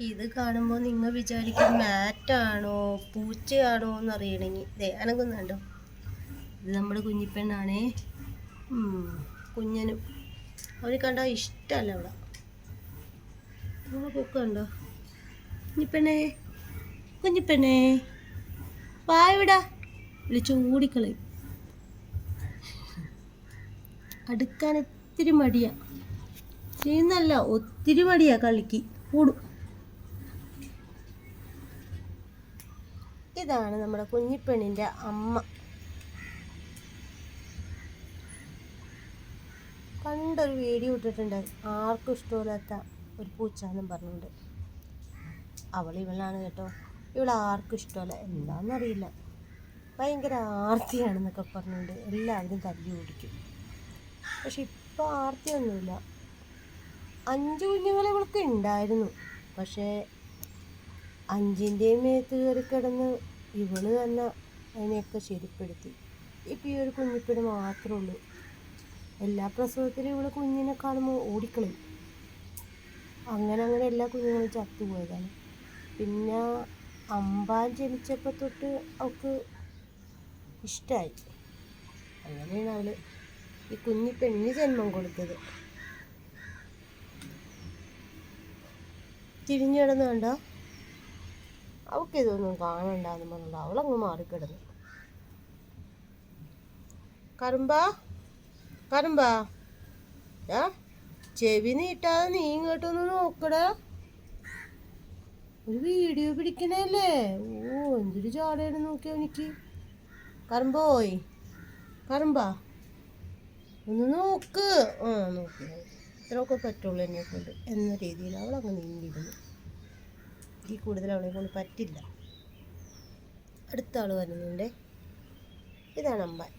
ഇത് കാണുമ്പോൾ നിങ്ങൾ വിചാരിക്കും മാറ്റാണോ പൂച്ചയാണോ എന്ന് അറിയണമെങ്കിൽ ദേ അനങ്ങുന്നുണ്ടോ ഇത് നമ്മുടെ കുഞ്ഞിപ്പെണ്ണാണേ. കുഞ്ഞനും. അവർ കണ്ടാൽ ഇഷ്ടമല്ല അവിടെ. നമ്മളെ കുഞ്ഞിപ്പെണ്ണേ കുഞ്ഞിപ്പെണ്ണേ. വായവിടാ വിളിച്ച് ഓടിക്കളയും. അടുക്കാൻ ഒത്തിരി മടിയാ. ചെയ്യുന്നല്ല ഒത്തിരി മടിയാ കളിക്ക്. കൂടും ഇതാണ് നമ്മുടെ കുഞ്ഞിപ്പെണ്ണിന്റെ അമ്മ. പണ്ടൊരു വീഡിയോ ഇട്ടിട്ടുണ്ട്. ആർക്കും ഇഷ്ടമില്ലാത്ത ഒരു പൂച്ചാന്നും പറഞ്ഞുകൊണ്ട്. അവൾ ഇവളാണ് കേട്ടോ. ഇവൾ ആർക്കും ഇഷ്ടമല്ല. എന്താണെന്നറിയില്ല ഭയങ്കര ആർത്തിയാണെന്നൊക്കെ പറഞ്ഞുകൊണ്ട് എല്ലാവരും തല്ലി ഓടിക്കും. പക്ഷെ ഇപ്പോൾ ആർത്തിയൊന്നുമില്ല. അഞ്ച് കുഞ്ഞുങ്ങൾ ഇവൾക്ക് ഉണ്ടായിരുന്നു. പക്ഷേ അഞ്ചിന്റെയും മേത്ത് കയറി കിടന്ന് ഇവൾ തന്നെ അതിനെയൊക്കെ ശരിപ്പെടുത്തി. ഇപ്പം ഈ ഒരു കുഞ്ഞിപ്പിടി മാത്രമേ ഉള്ളൂ. എല്ലാ പ്രസവത്തിലും ഇവൾ കുഞ്ഞിനെ കാണുമ്പോൾ ഓടിക്കളി അങ്ങനെ അങ്ങനെ എല്ലാ കുഞ്ഞുങ്ങളും ചത്തുപോയതാണ്. പിന്നെ അമ്പാൻ ജനിച്ചപ്പോൾ തൊട്ട് അവൾക്ക് ഇഷ്ടമായി അങ്ങനെയാണ് അവൾ ഈ കുഞ്ഞി പെണ്ണിന് ജന്മം കൊടുത്തത്. തിരിഞ്ഞു അവൾക്ക് ഇതൊന്നും കാണണ്ടാന്ന് പറഞ്ഞിട്ട് അവളങ്ങ് മാറിക്കിടന്നു. കറുമ്പാ കറുമ്പാ ഏ ചെവി നീട്ടാതെ നീ ഇങ്ങോട്ടൊന്ന് നോക്കടാ. ഒരു വീഡിയോ പിടിക്കണല്ലേ? ഓ എന്തൊരു ചാടയാണ് നോക്കിയ എനിക്ക് കറുമ്പോയ് കറുമ്പാ ഒന്ന് നോക്ക്. ആ നോക്കി. ഇത്രയൊക്കെ പറ്റുള്ളൂ എന്നെ കൊണ്ട്. എന്ന രീതിയിൽ അവൾ അങ്ങ് നീങ്ങിയിരുന്നു. ഈ കൂടുതൽ അവളെ കൊണ്ട് പറ്റില്ല. അടുത്ത ആൾ വരുന്നുണ്ട്. ഇതാണ് അമ്പാൻ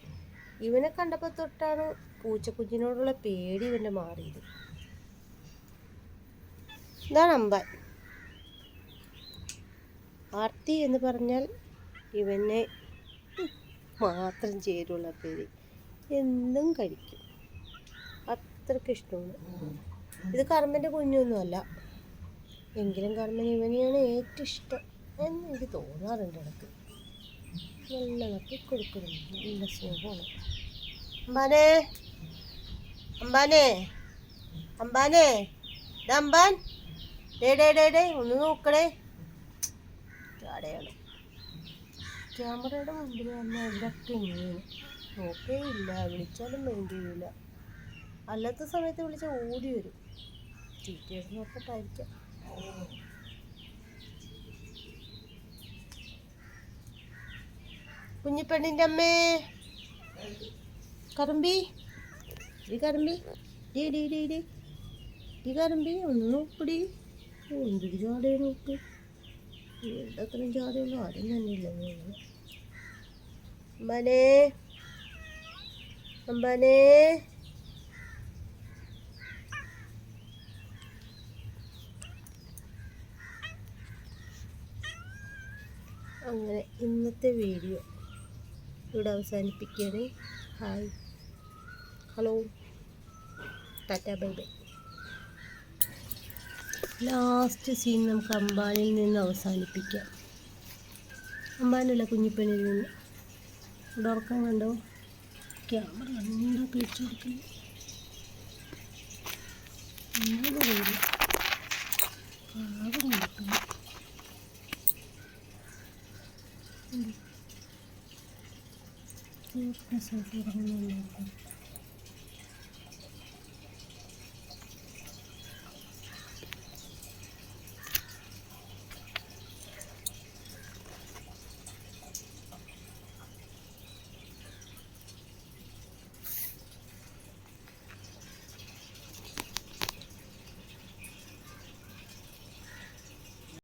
ഇവനെ കണ്ടപ്പോൾ തൊട്ടാണ് പൂച്ചക്കുഞ്ഞിനോടുള്ള പേടി ഇവന്റെ മാറിയത്. ഇതാണ് അമ്പാൻ ആർത്തി എന്ന് പറഞ്ഞാൽ ഇവനെ മാത്രം ചേരുള്ള പേര്. എന്തും കഴിക്കും. അത്രയ്ക്ക് ഇഷ്ടമാണ്. ഇത് കർമ്മന്റെ കുഞ്ഞൊന്നുമല്ല. എങ്കിലും കർമ്മൻ ഇവനെയാണ് ഏറ്റവും ഇഷ്ടം എന്ന് എനിക്ക് തോന്നാറുണ്ട് എനിക്ക് നല്ലതൊക്കെ കൊടുക്കുന്നുണ്ട് നല്ല സ്നേഹമാണ് അമ്പാനെ. അമ്പാനെ. അമ്പാനെ. അമ്പാൻ. ഡേ ഡേ ഒന്ന് നോക്കണേ. ചാടയാണ്. ക്യാമറയുടെ മുമ്പിൽ വന്ന ഇതൊക്കെ ഇങ്ങനെയാണ് നോക്കേ ഇല്ല വിളിച്ചാലും മൈൻഡ് ചെയ്യില്ല അല്ലാത്ത സമയത്ത് വിളിച്ചാൽ ഓടി വരും. ചീറ്റയുടെ നോക്കട്ടായിരിക്കാം. കുഞ്ഞിപ്പെണ്ണിന്റെ അമ്മേ. കറുമ്പി. ഡി കറുമ്പി. ഡി ഡി ഡി ഡി ഡി കറുമ്പി ഒന്ന് നോക്കടി എന്തൊരു ചാടേ നോക്ക്. ഇവിടെ അത്രയും ചാടയുള്ള ആരും തന്നെ ഇല്ല അമ്പാനേ അമ്പാനേ അങ്ങനെ ഇന്നത്തെ വീഡിയോ ഇവിടെ അവസാനിപ്പിക്കുകയാണ്. Hi hello tata bye bye last scene നമുക്ക് അംബാനിൽ നിന്ന് അവസാനിപ്പിക്കാം. അംബാനല്ല കുഞ്ഞിപ്പണിയിൽ നിന്ന്. ഇവിടെ ഉറക്കം കണ്ടോ? ക്യാമറ എന്താ പിടിച്ചു കൊടുക്കുന്നു അറിയില്ല Kaus pensil.